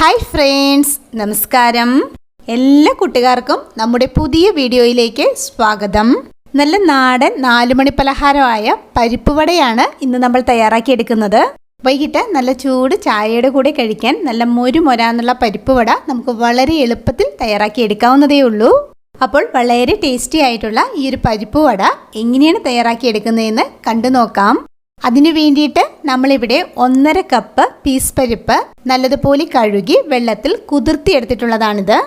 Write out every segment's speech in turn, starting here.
Hi friends നമസ്കാരം. എല്ലാ കുട്ടികാർക്കും നമ്മുടെ പുതിയ വീഡിയോയിലേക്ക് സ്വാഗതം. നല്ല നാടൻ നാലുമണി പലഹാരമായ പരിപ്പ് വടയാണ് ഇന്ന് നമ്മൾ തയ്യാറാക്കിയെടുക്കുന്നത്. വൈകിട്ട് നല്ല ചൂട് ചായയുടെ കൂടെ കഴിക്കാൻ നല്ല മൊരു എന്നുള്ള പരിപ്പ് വട നമുക്ക് വളരെ എളുപ്പത്തിൽ തയ്യാറാക്കി എടുക്കാവുന്നതേ ഉള്ളൂ. അപ്പോൾ വളരെ ടേസ്റ്റി ആയിട്ടുള്ള ഈ ഒരു പരിപ്പ് വട എങ്ങനെയാണ് തയ്യാറാക്കിയെടുക്കുന്നതെന്ന് കണ്ടു നോക്കാം. അതിനു വേണ്ടിയിട്ട് നമ്മളിവിടെ ഒന്നര കപ്പ് പീസ് പരിപ്പ് നല്ലതുപോലെ കഴുകി വെള്ളത്തിൽ കുതിർത്തിയെടുത്തിട്ടുള്ളതാണിത്.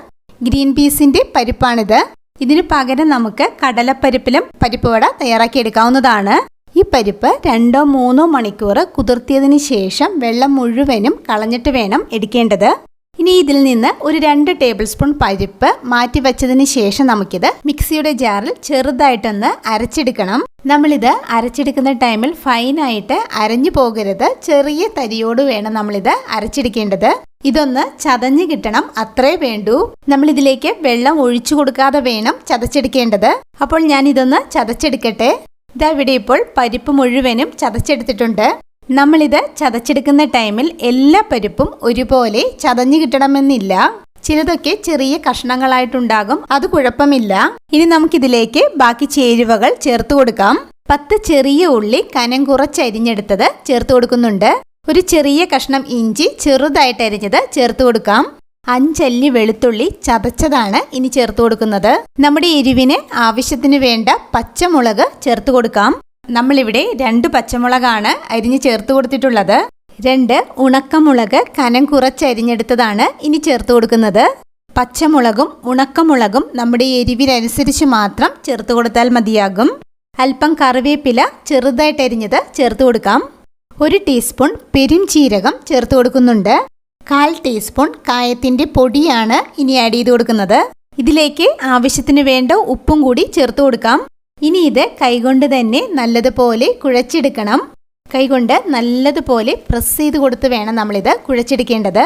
ഗ്രീൻ പീസിന്റെ പരിപ്പാണിത്. ഇതിന് പകരം നമുക്ക് കടലപ്പരിപ്പിലും പരിപ്പ് വട തയ്യാറാക്കി എടുക്കാവുന്നതാണ് ഈ പരിപ്പ് രണ്ടോ മൂന്നോ മണിക്കൂർ കുതിർത്തിയതിന് ശേഷം വെള്ളം മുഴുവനും കളഞ്ഞിട്ട് വേണം എടുക്കേണ്ടത്. ഇനി ഇതിൽ നിന്ന് ഒരു രണ്ട് ടേബിൾ സ്പൂൺ പരിപ്പ് മാറ്റി വെച്ചതിന് ശേഷം നമുക്കിത് മിക്സിയുടെ ജാറിൽ ചെറുതായിട്ടൊന്ന് അരച്ചെടുക്കണം. നമ്മളിത് അരച്ചെടുക്കുന്ന ടൈമിൽ ഫൈനായിട്ട് അരഞ്ഞു പോകരുത്. ചെറിയ തരിയോട് വേണം നമ്മളിത് അരച്ചെടുക്കേണ്ടത്. ഇതൊന്ന് ചതഞ്ഞു കിട്ടണം അത്രേ വേണ്ടൂ. നമ്മളിതിലേക്ക് വെള്ളം ഒഴിച്ചു കൊടുക്കാതെ വേണം ചതച്ചെടുക്കേണ്ടത്. അപ്പോൾ ഞാൻ ഇതൊന്ന് ചതച്ചെടുക്കട്ടെ. ഇതാ ഇവിടെ ഇപ്പോൾ പരിപ്പ് മുഴുവനും ചതച്ചെടുത്തിട്ടുണ്ട്. നമ്മളിത് ചതച്ചെടുക്കുന്ന ടൈമിൽ എല്ലാ പരിപ്പും ഒരുപോലെ ചതഞ്ഞു കിട്ടണമെന്നില്ല. ചിലതൊക്കെ ചെറിയ കഷ്ണങ്ങളായിട്ടുണ്ടാകും അത് കുഴപ്പമില്ല. ഇനി നമുക്കിതിലേക്ക് ബാക്കി ചേരുവകൾ ചേർത്ത് കൊടുക്കാം. പത്ത് ചെറിയ ഉള്ളി കനം കുറച്ചരിഞ്ഞെടുത്തത് ചേർത്ത് കൊടുക്കുന്നുണ്ട്. ഒരു ചെറിയ കഷ്ണം ഇഞ്ചി ചെറുതായിട്ട് അരിഞ്ഞത് ചേർത്ത് കൊടുക്കാം. അഞ്ചല്ലി വെളുത്തുള്ളി ചതച്ചതാണ് ഇനി ചേർത്ത് കൊടുക്കുന്നത്. നമ്മുടെ എരിവിന് ആവശ്യത്തിന് വേണ്ട പച്ചമുളക് ചേർത്ത് കൊടുക്കാം. നമ്മളിവിടെ രണ്ട് പച്ചമുളകാണ് അരിഞ്ഞ് ചേർത്ത് കൊടുത്തിട്ടുള്ളത്. രണ്ട് ഉണക്കമുളക് കനം കുറച്ച് അരിഞ്ഞെടുത്തതാണ് ഇനി ചേർത്ത് കൊടുക്കുന്നത്. പച്ചമുളകും ഉണക്കമുളകും നമ്മുടെ എരിവിനനുസരിച്ച് മാത്രം ചേർത്ത് കൊടുത്താൽ മതിയാകും. അല്പം കറിവേപ്പില ചെറുതായിട്ട് അരിഞ്ഞത് ചേർത്ത് കൊടുക്കാം. ഒരു ടീസ്പൂൺ പെരുംജീരകം ചേർത്ത് കൊടുക്കുന്നുണ്ട്. കാൽ ടീസ്പൂൺ കായത്തിന്റെ പൊടിയാണ് ഇനി ആഡ് ചെയ്ത് കൊടുക്കുന്നത്. ഇതിലേക്ക് ആവശ്യത്തിന് വേണ്ട ഉപ്പും കൂടി ചേർത്ത് കൊടുക്കാം. ഇനി ഇത് കൈകൊണ്ട് തന്നെ നല്ലതുപോലെ കുഴച്ചെടുക്കണം. കൈകൊണ്ട് നല്ലതുപോലെ പ്രസ് ചെയ്ത് കൊടുത്ത് വേണം നമ്മളിത് കുഴച്ചെടുക്കേണ്ടത്.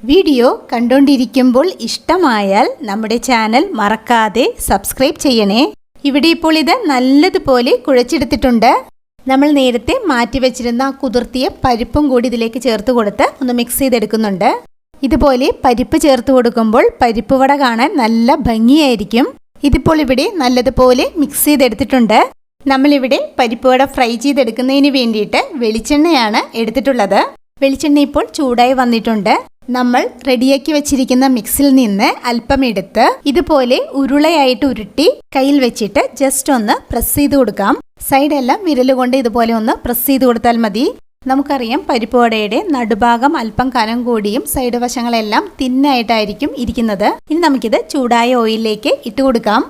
വീഡിയോ കണ്ടുകൊണ്ടിരിക്കുമ്പോൾ ഇഷ്ടമായാൽ നമ്മുടെ ചാനൽ മറക്കാതെ സബ്സ്ക്രൈബ് ചെയ്യണേ. ഇവിടെ ഇപ്പോൾ ഇത് നല്ലതുപോലെ കുഴച്ചെടുത്തിട്ടുണ്ട്. നമ്മൾ നേരത്തെ മാറ്റി വെച്ചിരുന്ന കുതിർത്തിയ പരിപ്പും കൂടി ഇതിലേക്ക് ചേർത്ത് കൊടുത്ത് ഒന്ന് മിക്സ് ചെയ്തെടുക്കുന്നുണ്ട്. ഇതുപോലെ പരിപ്പ് ചേർത്ത് കൊടുക്കുമ്പോൾ പരിപ്പ് വട കാണാൻ നല്ല ഭംഗിയായിരിക്കും. ഇതിപ്പോൾ ഇവിടെ നല്ലതുപോലെ മിക്സ് ചെയ്തെടുത്തിട്ടുണ്ട്. നമ്മളിവിടെ പരിപ്പുവട ഫ്രൈ ചെയ്തെടുക്കുന്നതിന് വേണ്ടിയിട്ട് വെളിച്ചെണ്ണയാണ് എടുത്തിട്ടുള്ളത്. വെളിച്ചെണ്ണ ഇപ്പോൾ ചൂടായി വന്നിട്ടുണ്ട്. നമ്മൾ റെഡിയാക്കി വെച്ചിരിക്കുന്ന മിക്സിൽ നിന്ന് അല്പം എടുത്ത് ഇതുപോലെ ഉരുളയായിട്ട് ഉരുട്ടി കയ്യിൽ വെച്ചിട്ട് ജസ്റ്റ് ഒന്ന് പ്രസ് ചെയ്ത് കൊടുക്കാം. സൈഡെല്ലാം വിരലുകൊണ്ട് ഇതുപോലെ ഒന്ന് പ്രസ് ചെയ്ത് കൊടുത്താൽ മതി. നമുക്കറിയാം പരിപ്പുവടയുടെ നടുഭാഗം അല്പം കനം കൂടിയും സൈഡ് വശങ്ങളെല്ലാം തിന്നായിട്ടായിരിക്കും ഇരിക്കുന്നത്. ഇനി നമുക്കിത് ചൂടായ ഓയിലിലേക്ക് ഇട്ട് കൊടുക്കാം.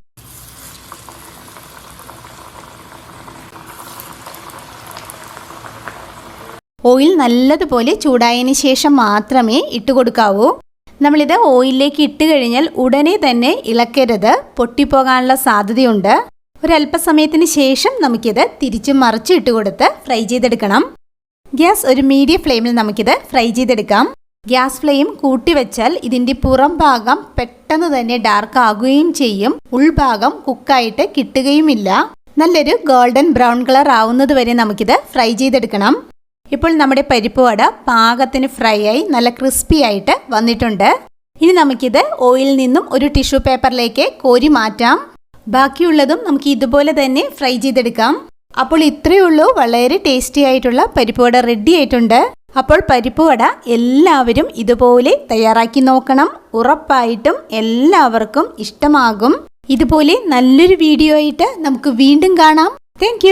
ഓയിൽ നല്ലതുപോലെ ചൂടായതിനു ശേഷം മാത്രമേ ഇട്ട് കൊടുക്കാവൂ. നമ്മളിത് ഓയിലിലേക്ക് ഇട്ട് കഴിഞ്ഞാൽ ഉടനെ തന്നെ ഇളക്കരുത്. പൊട്ടിപ്പോകാനുള്ള സാധ്യതയുണ്ട്. ഒരല്പസമയത്തിന് ശേഷം നമുക്കിത് തിരിച്ചും മറിച്ചും ഇട്ട് കൊടുത്ത് ഫ്രൈ ചെയ്തെടുക്കണം. ഗ്യാസ് ഒരു മീഡിയം ഫ്ലെയിമിൽ നമുക്കിത് ഫ്രൈ ചെയ്തെടുക്കാം. ഗ്യാസ് ഫ്ലെയിം കൂട്ടി വെച്ചാൽ ഇതിന്റെ പുറം ഭാഗം പെട്ടെന്ന് തന്നെ ഡാർക്ക് ആകുകയും ചെയ്യും. ഉൾഭാഗം കുക്കായിട്ട് കിട്ടുകയുമില്ല. നല്ലൊരു ഗോൾഡൻ ബ്രൗൺ കളർ ആവുന്നത് വരെ നമുക്കിത് ഫ്രൈ ചെയ്തെടുക്കണം. ഇപ്പോൾ നമ്മുടെ പരിപ്പ് വട പാകത്തിന് ഫ്രൈ ആയി നല്ല ക്രിസ്പി ആയിട്ട് വന്നിട്ടുണ്ട്. ഇനി നമുക്കിത് ഓയിലിൽ നിന്നും ഒരു ടിഷ്യൂ പേപ്പറിലേക്ക് കോരി മാറ്റാം. ബാക്കിയുള്ളതും നമുക്ക് ഇതുപോലെ തന്നെ ഫ്രൈ ചെയ്തെടുക്കാം. അപ്പോൾ ഇത്രയേ ഉള്ളൂ. വളരെ ടേസ്റ്റി ആയിട്ടുള്ള പരിപ്പ് വട റെഡി ആയിട്ടുണ്ട്. അപ്പോൾ പരിപ്പ് വട എല്ലാവരും ഇതുപോലെ തയ്യാറാക്കി നോക്കണം. ഉറപ്പായിട്ടും എല്ലാവർക്കും ഇഷ്ടമാകും. ഇതുപോലെ നല്ലൊരു വീഡിയോ ആയിട്ട് നമുക്ക് വീണ്ടും കാണാം. താങ്ക്